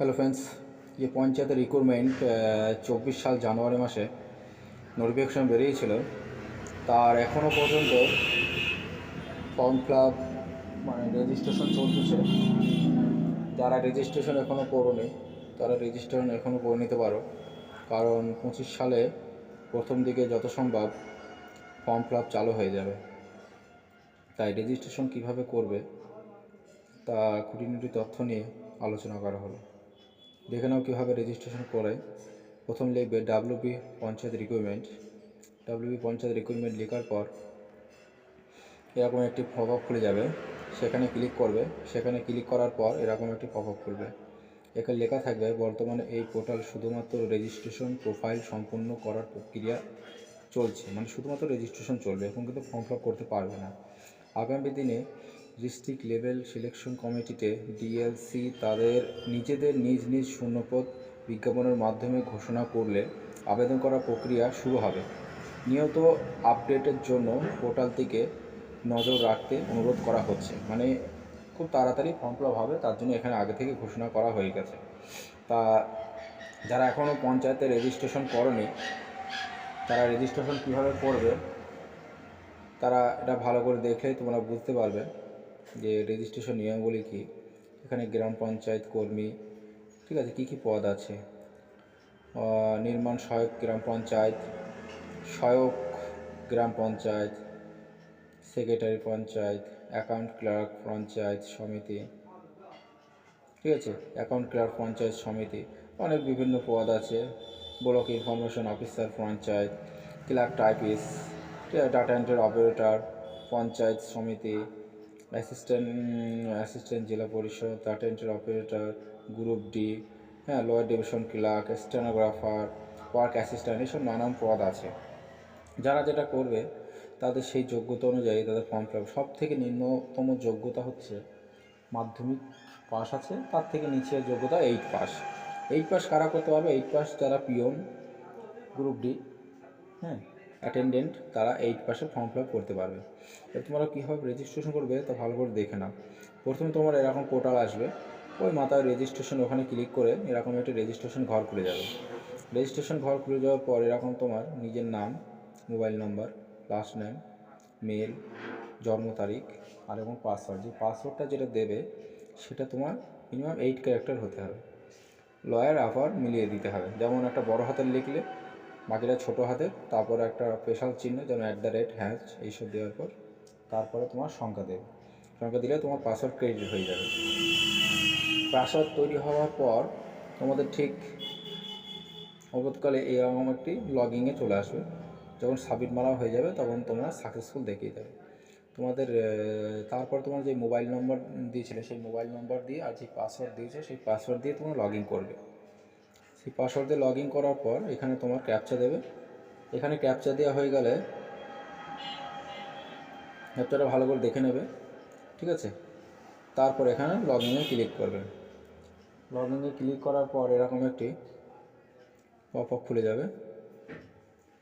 Hello friends যে পঞ্চায়েতের recruitment চব্বিশ সাল জানুয়ারি মাসে নোটিফিকেশন বেরিয়েছিল। তার এখনও পর্যন্ত ফর্ম আপ মানে রেজিস্ট্রেশন চলতেছে। যারা রেজিস্ট্রেশন এখনও করোনি তারা রেজিস্ট্রেশন এখনও করে নিতে পারো। কারণ পঁচিশ সালে প্রথম দিকে যত সম্ভব ফর্ম ফিল চালু হয়ে যাবে। তাই রেজিস্ট্রেশন কীভাবে করবে, তা খুঁটিনাটি তথ্য নিয়ে আলোচনা করা হলো। দেখে নাও কীভাবে রেজিস্ট্রেশন করে প্রথম লিখবে WB panchayat recruitment WB panchayat recruitment লেখার পর এরকম একটি পপ আপ খুলে যাবে। সেখানে ক্লিক করবে। সেখানে ক্লিক করার পর এরকম একটি পপ আপ খুলবে। এখানে লেখা থাকবে, বর্তমানে এই পোর্টাল শুধুমাত্র রেজিস্ট্রেশন প্রোফাইল সম্পূর্ণ করার প্রক্রিয়া চলছে। মানে শুধুমাত্র রেজিস্ট্রেশন চলবে, এখন কিন্তু ফর্ম ফিল করতে পারবে না। আগামী দিনে ডিস্ট্রিক্ট লেভেল সিলেকশন কমিটিতে ডিএলসি তাদের নিজেদের নিজ নিজ শূন্যপদ বিজ্ঞাপনের মাধ্যমে ঘোষণা করলে আবেদন করার প্রক্রিয়া শুরু হবে। নিয়ত আপডেটের জন্য পোর্টালটিকে নজর রাখতে অনুরোধ করা হচ্ছে। মানে খুব তাড়াতাড়ি ফর্ম ফিল হবে, তার জন্য এখানে আগে থেকে ঘোষণা করা হয়ে গেছে। তা যারা এখনও পঞ্চায়েতে রেজিস্ট্রেশন করেনি, তারা রেজিস্ট্রেশন কীভাবে করবে, তারা এটা ভালো করে দেখলেই তোমরা বুঝতে পারবে। যে রেজিস্ট্রেশন নিয়মগুলি কী? এখানে গ্রাম পঞ্চায়েত কর্মী, ঠিক আছে, কী কী পদ আছে? নির্মাণ সহায়ক গ্রাম পঞ্চায়েত, সহায়ক গ্রাম panchayat secretary panchayat account clerk panchayat সমিতি, ঠিক আছে অ্যাকাউন্ট ক্লার্ক পঞ্চায়েত সমিতি, অনেক বিভিন্ন পদ আছে block information officer panchayat clerk typist data entry operator panchayat সমিতি অ্যাসিস্ট্যান্ট অ্যাসিস্ট্যান্ট জেলা পরিষদ data entry operator group D হ্যাঁ lower division clerk stenographer work assistant এসব নানান পদ আছে। যারা যেটা করবে, তাদের সেই যোগ্যতা অনুযায়ী তাদের ফর্ম ফিল সব থেকে নিম্নতম যোগ্যতা হচ্ছে মাধ্যমিক পাস আছে, তার থেকে নিচের যোগ্যতা এইট পাস এইট পাস কারা করতে পারবে? এইট পাস যারা পিওন গ্রুপ ডি হ্যাঁ অ্যাটেন্ডেন্ট তারা এইট পাসে ফর্ম ফিল আপ করতে পারবে। এবার তোমরা কীভাবে রেজিস্ট্রেশন করবে তা ভালো করে দেখে নাও। প্রথমে তোমার এরকম পোর্টাল আসবে, ওই মাথায় রেজিস্ট্রেশন ওখানে ক্লিক করে এরকম একটি রেজিস্ট্রেশন ঘর খুলে যাবে। রেজিস্ট্রেশন ঘর খুলে যাওয়ার পর এরকম তোমার নিজের নাম mobile number last name mail জন্ম তারিখ, আর এবং পাসওয়ার্ড যে পাসওয়ার্ডটা যেটা দেবে, সেটা তোমার মিনিমাম এইট ক্যারেক্টার হতে হবে। লয়ার আবার মিলিয়ে দিতে হবে। যেমন একটা বড় হাতের লিখলে বাকিটা ছোটো হাতের তারপর একটা স্পেশাল চিহ্ন যেমন অ্যাট দ্য রেট হ্যাচ এইসব দেওয়ার পর তারপরে তোমার সংখ্যা দেবে। সংখ্যা দিলে তোমার পাসওয়ার্ড ক্রেডিট হয়ে যাবে। পাসওয়ার্ড তৈরি হওয়ার পর তোমাদের ঠিক অবতকালে এরকম একটি লগিংয়ে চলে আসবে। যখন সাবমিট মারা হয়ে যাবে, তখন তোমরা সাকসেসফুল দেখিয়ে দেবে তোমাদের তারপর তোমার যে মোবাইল নম্বর দিয়েছিলে, সেই মোবাইল নম্বর দিয়ে আর যে পাসওয়ার্ড দিয়েছে, সেই পাসওয়ার্ড দিয়ে তোমরা লগ ইন করবে। সেই পাসওয়ার্ড দিয়ে লগ করার পর এখানে তোমার ক্যাপচা দেবে। এখানে ক্যাপচা দেওয়া হয়ে গেলে ক্যাপচাটা ভালো করে দেখে নেবে, ঠিক আছে? তারপর এখানে লগ ইনে ক্লিক করবে। লগ ইনে ক্লিক করার পর এরকম একটি পপ আপ খুলে যাবে,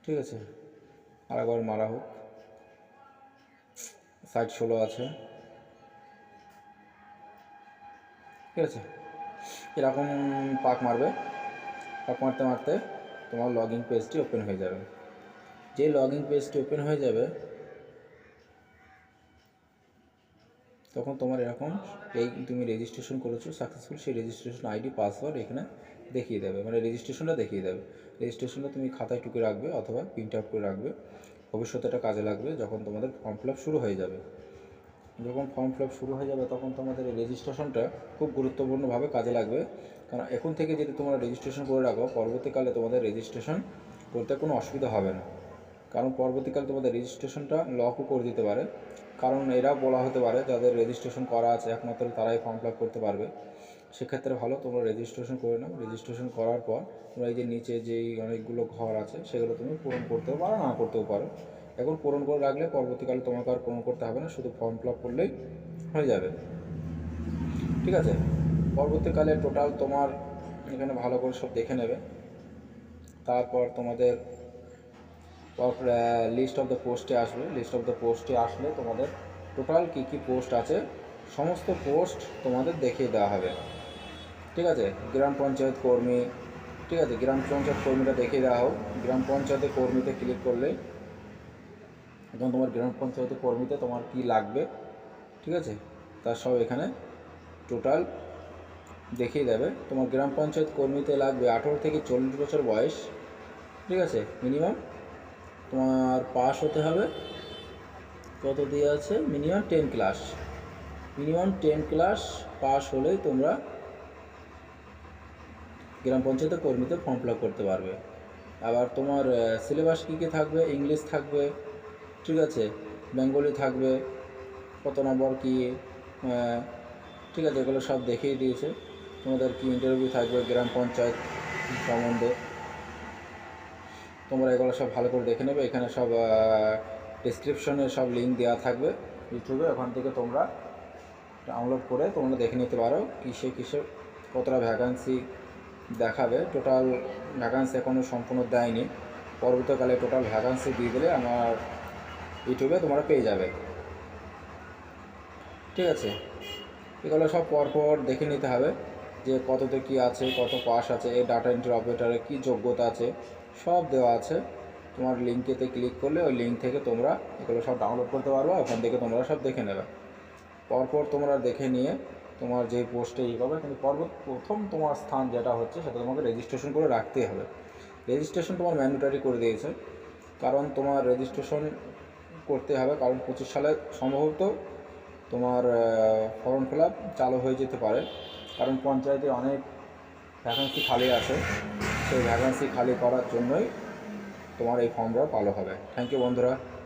ঠিক আছে? আরেকবার মারা হোক। সাইড ষোলো আছে। ঠিক আছে? এরকম পাক মারবে। পাক মারতে মারতে তোমার লগ ইন পেজটি ওপেন হয়ে যাবে। যে লগ ইন পেজটি ওপেন হয়ে যাবে, তখন তোমার এরকম এই তুমি রেজিস্ট্রেশন করেছ সাকসেসফুল সেই রেজিস্ট্রেশন আইডি পাসওয়ার্ড এখানে দেখিয়ে দেবে। মানে রেজিস্ট্রেশনটা দেখিয়ে দেবে। রেজিস্ট্রেশনটা তুমি খাতায় টুকে রাখবে অথবা প্রিন্ট আউট করে রাখবে। ভবিষ্যতে এটা কাজে লাগবে যখন তোমাদের ফর্ম ফিল শুরু হয়ে যাবে। যখন ফর্ম ফিল শুরু হয়ে যাবে তখন তোমাদের এই রেজিস্ট্রেশনটা খুব গুরুত্বপূর্ণভাবে কাজে লাগবে। কারণ এখন থেকে যদি তোমরা রেজিস্ট্রেশন করে রাখো, পরবর্তীকালে তোমাদের রেজিস্ট্রেশন করতে কোনো অসুবিধা হবে না। কারণ পরবর্তীকালে তোমাদের রেজিস্ট্রেশনটা লকও করে দিতে পারে। কারণ এরা বলা হতে পারে, যাদের রেজিস্ট্রেশন করা আছে, একমাত্র তারাই ফর্ম ফিল করতে পারবে। সেক্ষেত্রে ভালো, তোমরা রেজিস্ট্রেশন করে নাও। রেজিস্ট্রেশন করার পর তোমরা এই যে নিচে যেই অনেকগুলো ঘর আছে, সেগুলো তুমি পূরণ করতেও পারো, না করতেও পারো। এখন পূরণ করে রাখলে পরবর্তীকালে তোমাকে আর পূরণ করতে হবে না, শুধু ফর্ম ফিল করলেই হয়ে যাবে। ঠিক আছে? পরবর্তীকালে টোটাল তোমার এখানে ভালো করে সব দেখে নেবে। তারপর তোমাদের লিস্ট অফ দ্য পোস্টে আসবে। লিস্ট অফ দ্য পোস্টে আসলে তোমাদের টোটাল কী কী পোস্ট আছে, সমস্ত পোস্ট তোমাদের দেখিয়ে দেওয়া হবে। ঠিক আছে? গ্রাম পঞ্চায়েত কর্মী, ঠিক আছে? গ্রাম পঞ্চায়েত কর্মীটা দেখিয়ে দেওয়া হোক। গ্রাম পঞ্চায়েতের কর্মীতে ক্লিক করলে এখন তোমার গ্রাম পঞ্চায়েতের কর্মীতে তোমার কি লাগবে, ঠিক আছে? তার সব এখানে টোটাল দেখিয়ে দেবে। তোমার গ্রাম পঞ্চায়েত কর্মীতে লাগবে আঠেরো থেকে চল্লিশ বছর বয়স। ঠিক আছে? মিনিমাম তোমার পাস হতে হবে। কত দিয়ে আছে? Minimum ten class minimum ten class pass হলেই তোমরা গ্রাম পঞ্চায়েতের কর্মীতে ফর্ম ফিল করতে পারবে। আবার তোমার সিলেবাস কী কী থাকবে? ইংলিশ থাকবে। ঠিক আছে? বেঙ্গলি থাকবে। কত নম্বর কী? ঠিক আছে, এগুলো সব দেখিয়ে দিয়েছে। তোমাদের কি ইন্টারভিউ থাকবে গ্রাম পঞ্চায়েত সম্বন্ধে? তোমরা এগুলো সব ভালো করে দেখে নেবে। এখানে সব ডিসক্রিপশনে সব লিঙ্ক দেওয়া থাকবে ইউটিউবে। ওখান থেকে তোমরা ডাউনলোড করে তোমরা দেখে নিতে পারো কিসে কিসে কতটা ভ্যাকান্সি দেখাবে। টোটাল ভ্যাকান্সি এখনও সম্পূর্ণ দেয়নি। পরবর্তীকালে টোটাল ভ্যাকান্সি দিয়ে দিলে আমার ইউটিউবে তোমরা পেয়ে যাবে। ঠিক আছে? এগুলো সব পরপর দেখে নিতে হবে। যে কততে কী আছে, কত পাস আছে, এই ডাটা এন্ট্রি অপারেটারে কী যোগ্যতা আছে, সব দেওয়া আছে। তোমার লিঙ্কেতে ক্লিক করলে ওই লিঙ্ক থেকে তোমরা এগুলো সব ডাউনলোড করতে পারবে, ওখান থেকে তোমরা সব দেখে নেবে। পরপর তোমরা দেখে নিয়ে তোমার যে পোস্টে ই হবে কিন্তু পর্ব প্রথম তোমার স্থান যেটা হচ্ছে সেটা তোমাকে রেজিস্ট্রেশন করে রাখতেই হবে। রেজিস্ট্রেশন তোমার ম্যান্ডেটারি করে দিয়েছে, কারণ তোমার রেজিস্ট্রেশন করতে হবে, কারণ পঁচিশ সালে সম্ভবত তোমার ফর্ম ফিল চালু হয়ে যেতে পারে। কারণ পঞ্চায়েতে অনেক ভ্যাকান্সি খালি আছে। সেই ভ্যাকান্সি খালি করার জন্যই তোমার এই ফর্মটা ভালো হবে। থ্যাংক ইউ বন্ধুরা।